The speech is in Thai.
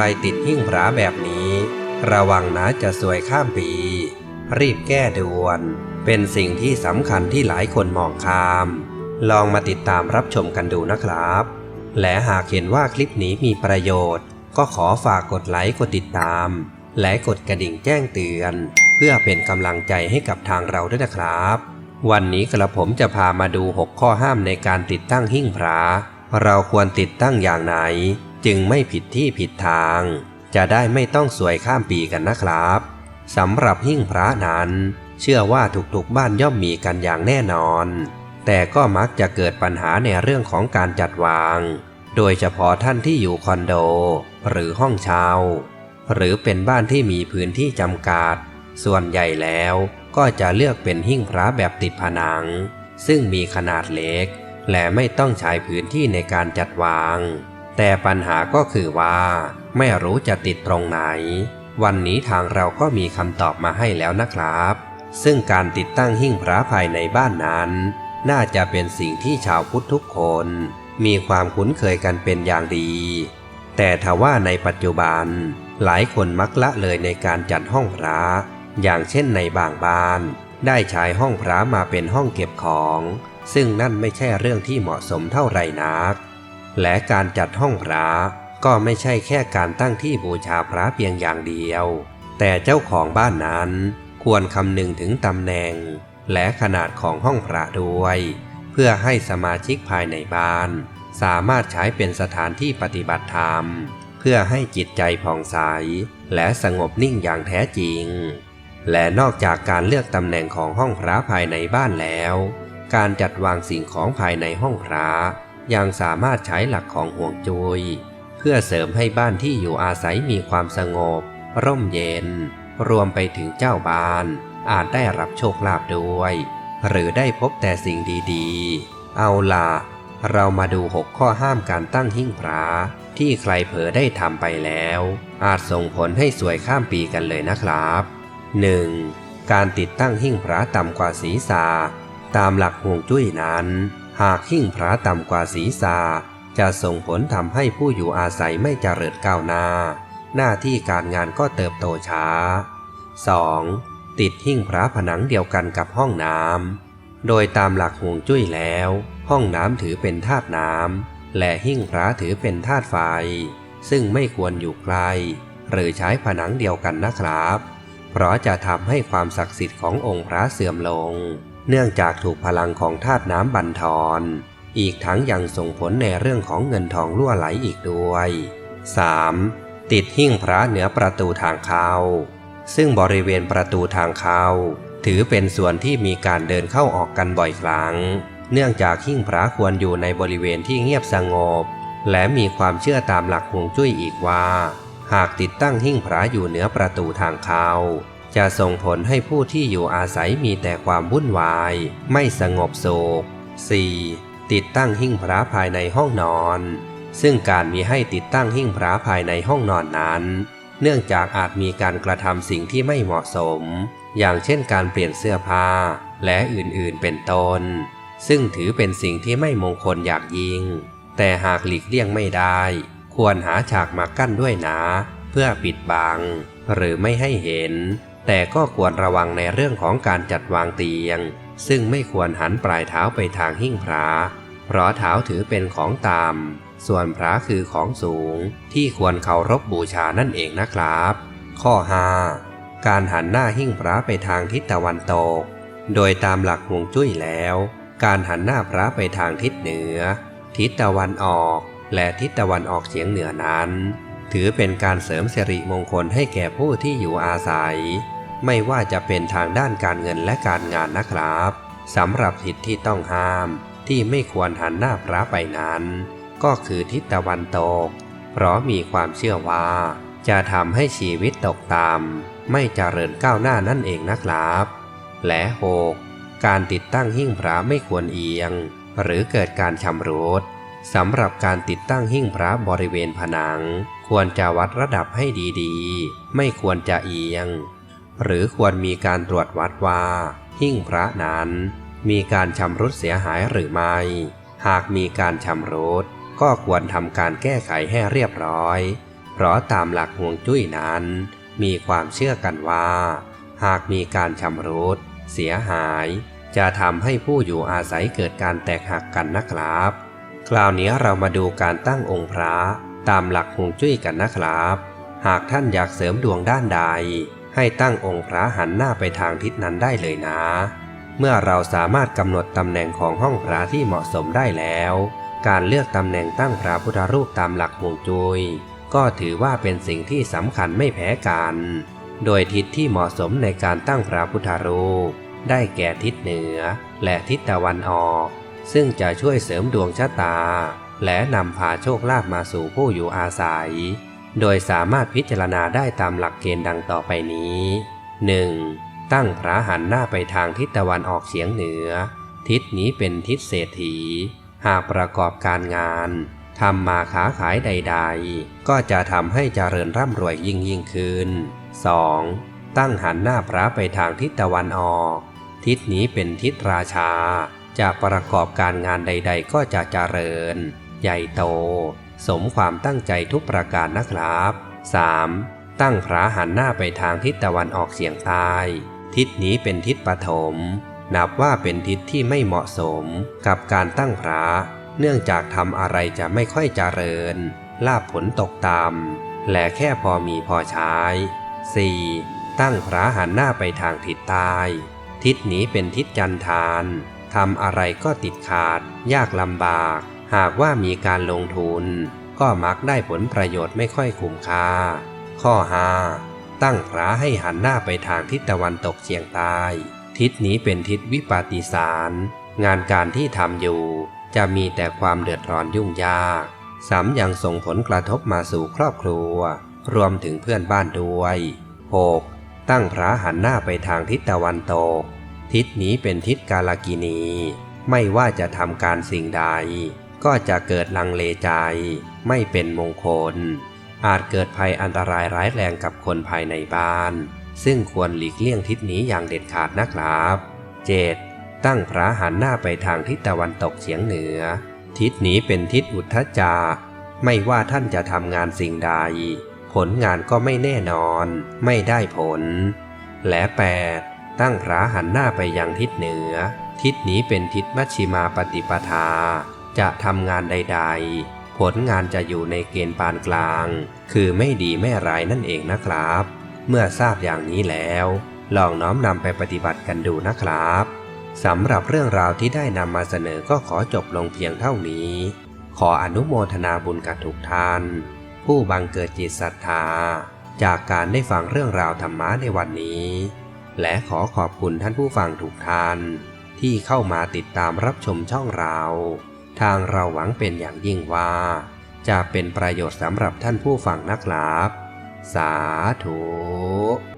รติดหิ้งพระแบบนี้ ระวังนะจะสวยข้ามปี รีบแก้ด่วน เป็นสิ่งที่สำคัญที่หลายคนมองข้าม ลองมาติดตามรับชมกันดูนะครับ และหากเห็นว่าคลิปนี้มีประโยชน์ ก็ขอฝากกดไลค์กดติดตาม และกดกระดิ่งแจ้งเตือน เพื่อเป็นกำลังใจให้กับทางเราด้วยนะครับ วันนี้กระผมจะพามาดู 6 ข้อห้ามในการติดตั้งหิ้งพระเราควรติดตั้งอย่างไหน จึงไม่ผิดที่ผิดทาง จะได้ไม่ต้องสวยข้ามปีกันนะครับสำหรับหิ้งพระนั้น เชื่อว่าทุกๆบ้านย่อมมีกันอย่างแน่นอน แต่ก็มักจะเกิดปัญหาในเรื่องของการจัดวาง โดยเฉพาะท่านที่อยู่คอนโด หรือห้องเช่าหรือเป็นบ้านที่มีพื้นที่จำกัด ส่วนใหญ่แล้วก็จะเลือกเป็นหิ้งพระแบบติดผนัง ซึ่งมีขนาดเล็ก และไม่ต้องใช้พื้นที่ในการจัดวาง แต่ปัญหาก็คือว่า ไม่รู้จะติดตรงไหน วันนี้ทางเราก็มีคำตอบมาให้แล้วนะครับ ซึ่งการติดตั้งหิ้งพระภายในบ้านนั้น น่าจะเป็นสิ่งที่ชาวพุทธทุกคน มีความคุ้นเคยกันเป็นอย่างดี แต่ทว่าในปัจจุบัน หลายคนมักละเลยในการจัดห้องพระ อย่างเช่นในบางบ้าน ได้ใช้ห้องพระมาเป็นห้องเก็บของ ซึ่งนั่นไม่ใช่เรื่องที่เหมาะสมเท่าไหร่นัก และการจัดห้องพระก็ไม่ใช่แค่การตั้งที่บูชาพระเพียงอย่างเดียว แต่เจ้าของบ้านนั้นควรคำนึงถึงตำแหน่ง และขนาดของห้องพระด้วย เพื่อให้สมาชิกภายในบ้าน สามารถใช้เป็นสถานที่ปฏิบัติธรรม เพื่อให้จิตใจผ่องใส และสงบนิ่งอย่างแท้จริง และนอกจากการเลือกตำแหน่งของห้องพระภายในบ้านแล้ว การจัดวางสิ่งของภายในห้องพระ ยังสามารถใช้หลักของห่วงจุยเพื่อเสริมให้บ้านที่อยู่อาศัยมีความสงบ ร่มเย็น รวมไปถึงเจ้าบ้านอาจได้รับโชคลาภด้วย หรือได้พบแต่สิ่งดีๆ เอาล่ะ เรามาดู6ข้อห้ามการตั้งหิ้งพระที่ใครเผลอได้ทำไปแล้ว อาจส่งผลให้สวยข้ามปีกันเลยนะครับ 1. การติดตั้งหิ้งพระต่ำกว่าศีรษะตามหลักห่วงจุ้ยนั้น หากหิ้งพระต่ำกว่าศีรษะจะส่งผลทำให้ผู้อยู่อาศัยไม่เจริญก้าวหน้า หน้าที่การงานก็เติบโตช้า 2. ติดหิ้งพระผนังเดียวกันกับห้องน้ำโดยตามหลักห่วงจุ้ยแล้ว ห้องน้ำถือเป็นธาตุน้ำและหิ้งพระถือเป็นธาตุไฟ ซึ่งไม่ควรอยู่ใกล หรือใช้ผนังเดียวกันนะครับ เพราะจะทำให้ความศักดิ์สิทธิ์ขององค์พระเสื่อมลง เนื่องจากถูกพลังของธาตุน้ำบันทอน อีกทั้งยังส่งผลในเรื่องของเงินทองรั่วไหลอีกด้วย 3. ติดหิ้งพระเหนือประตูทางเข้า ซึ่งบริเวณประตูทางเข้า ถือเป็นส่วนที่มีการเดินเข้าออกกันบ่อยครั้ง เนื่องจากหิ้งพระควรอยู่ในบริเวณที่เงียบสงบ และมีความเชื่อตามหลักฮวงจุ้ยอีกว่า หากติดตั้งหิ้งพระอยู่เหนือประตูทางเข้า จะส่งผลให้ผู้ที่อยู่อาศัยมีแต่ความวุ่นวาย ไม่สงบสุข 4. ติดตั้งหิ้งพระภายในห้องนอน ซึ่งการมีให้ติดตั้งหิ้งพระภายในห้องนอนนั้น เนื่องจากอาจมีการกระทำสิ่งที่ไม่เหมาะสม อย่างเช่นการเปลี่ยนเสื้อผ้า และอื่นๆเป็นต้น ซึ่งถือเป็นสิ่งที่ไม่มงคลอย่างยิ่ง แต่หากหลีกเลี่ยงไม่ได้ ควรหาฉากมากั้นด้วยนะ เพื่อปิดบัง หรือไม่ให้เห็น แต่ก็ควรระวังในเรื่องของการจัดวางเตียง ซึ่งไม่ควรหันปลายเท้าไปทางหิ้งพระ เพราะเท้าถือเป็นของต่ำส่วนพระคือของสูง ที่ควรเคารพบบูชานั่นเองนะครับ ข้อ 5. การหันหน้าหิ้งพระไปทางทิศตะวันตก โดยตามหลักฮวงจุ้ยแล้ว การหันหน้าพระไปทางทิศเหนือ ทิศตะวันออก และทิศตะวันออกเฉียงเหนือนั้น ถือเป็นการเสริมสิริมงคลให้แก่ผู้ที่อยู่อาศัย ไม่ว่าจะเป็นทางด้านการเงินและการงานนะครับสำหรับทิศที่ต้องห้ามที่ไม่ควรหันหน้าพระไปนั้น ก็คือทิศตะวันตก เพราะมีความเชื่อว่า จะทำให้ชีวิตตกต่ำไม่เจริญก้าวหน้านั่นเองนะครับ และหกการติดตั้งหิ้งพระไม่ควรเอียง หรือเกิดการชำรุดสำหรับการติดตั้งหิ้งพระบริเวณผนัง ควรจะวัดระดับให้ดีๆ ไม่ควรจะเอียง หรือควรมีการตรวจวัดว่า หิ้งพระนั้น มีการชำรุดเสียหายหรือไม่ หากมีการชำรุดก็ควรทำการแก้ไขให้เรียบร้อย เพราะตามหลักห่วงจุ้ยนั้น มีความเชื่อกันว่า หากมีการชำรุดเสียหาย จะทำให้ผู้อยู่อาศัยเกิดการแตกหักกันนะครับ คราวนี้เรามาดูการตั้งองค์พระตามหลักห่วงจุ้ยกันนะครับ หากท่านอยากเสริมดวงด้านใด ให้ตั้งองค์พระหันหน้าไปทางทิศนั้นได้เลยนะ เมื่อเราสามารถกำหนดตำแหน่งของห้องพระที่เหมาะสมได้แล้ว การเลือกตำแหน่งตั้งพระพุทธรูปตามหลักห่วงจุย้ยก็ถือว่าเป็นสิ่งที่สำคัญไม่แพ้กัน โดยทิศที่เหมาะสมในการตั้งพระพุทธรูป ได้แก่ทิศเหนือ และทิศตะวันออก ซึ่งจะช่วยเสริมดวงชะตา และนำพาโชคลาภมาสู่ผู้อยู่อาศัย โดยสามารถพิจารณาได้ตามหลักเกณฑ์ดังต่อไปนี้ 1. ตั้งพระหันหน้าไปทางทิศตะวันออกเฉียงเหนือ ทิศนี้เป็นทิศเศรษฐี หากประกอบการงานทำมาค้าขายใด ๆ ก็จะทำให้เจริญร่ำรวยยิ่งยิ่งขึ้น 2. ตั้งหันหน้าพระไปทางทิศตะวันออก ทิศนี้เป็นทิศราชา จะประกอบการงานใด ๆ ก็จะเจริญ ใหญ่โต สมความตั้งใจทุกประการนะครับ 3. ตั้งพระหันหน้าไปทางทิศตะวันออกเฉียงใต้ ทิศนี้เป็นทิศปฐม นับว่าเป็นทิศที่ไม่เหมาะสมกับการตั้งพระเนื่องจากทำอะไรจะไม่ค่อยเจริญ ลาบผลตกต่ำและแค่พอมีพอใช้ 4. ตั้งพระหันหน้าไปทางทิศใต้ ทิศนี้เป็นทิศจันทานทำอะไรก็ติดขาด ยากลำบาก หากว่ามีการลงทุน ก็มักได้ผลประโยชน์ไม่ค่อยคุ้มค่า ข้อ 5. ตั้งพระให้หันหน้าไปทางทิศตะวันตกเฉียงใต้ ทิศนี้เป็นทิศวิปาติสาร งานการที่ทำอยู่ จะมีแต่ความเดือดร้อนยุ่งยากสำยังส่งผลกระทบมาสู่ครอบครัว รวมถึงเพื่อนบ้านด้วย 6. ตั้งพระหันหน้าไปทางทิศตะวันตก ทิศนี้เป็นทิศกาลกินี ไม่ว่าจะทำการสิ่งใด ก็จะเกิดลังเลใจ ไม่เป็นมงคล อาจเกิดภัยอันตรายร้ายแรงกับคนภายในบ้าน ซึ่งควรหลีกเลี่ยงทิศนี้อย่างเด็ดขาดนะครับ 7. ตั้งพระหันหน้าไปทางทิศตะวันตกเฉียงเหนือ ทิศนี้เป็นทิศอุทธจา ไม่ว่าท่านจะทำงานสิ่งใด ผลงานก็ไม่แน่นอน ไม่ได้ผล และ 8. ตั้งพระหันหน้าไปยังทิศเหนือ ทิศนี้เป็นทิศมัชชิมาปฏิปทา จะทำงานใด ๆ ผลงานจะอยู่ในเกณฑ์ปานกลาง คือไม่ดีไม่ร้ายนั่นเองนะครับ เมื่อทราบอย่างนี้แล้ว ลองน้อมนำไปปฏิบัติกันดูนะครับสำหรับเรื่องราวที่ได้นำมาเสนอก็ขอจบลงเพียงเท่านี้ ขออนุโมทนาบุญกับทุกท่าน ผู้บังเกิดจิตศรัทธา จากการได้ฟังเรื่องราวธรรมะในวันนี้ และขอขอบคุณท่านผู้ฟังทุกท่าน ที่เข้ามาติดตามรับชมช่องเรา ทางเราหวังเป็นอย่างยิ่งว่า จะเป็นประโยชน์สำหรับท่านผู้ฟังนักหลับสาธุ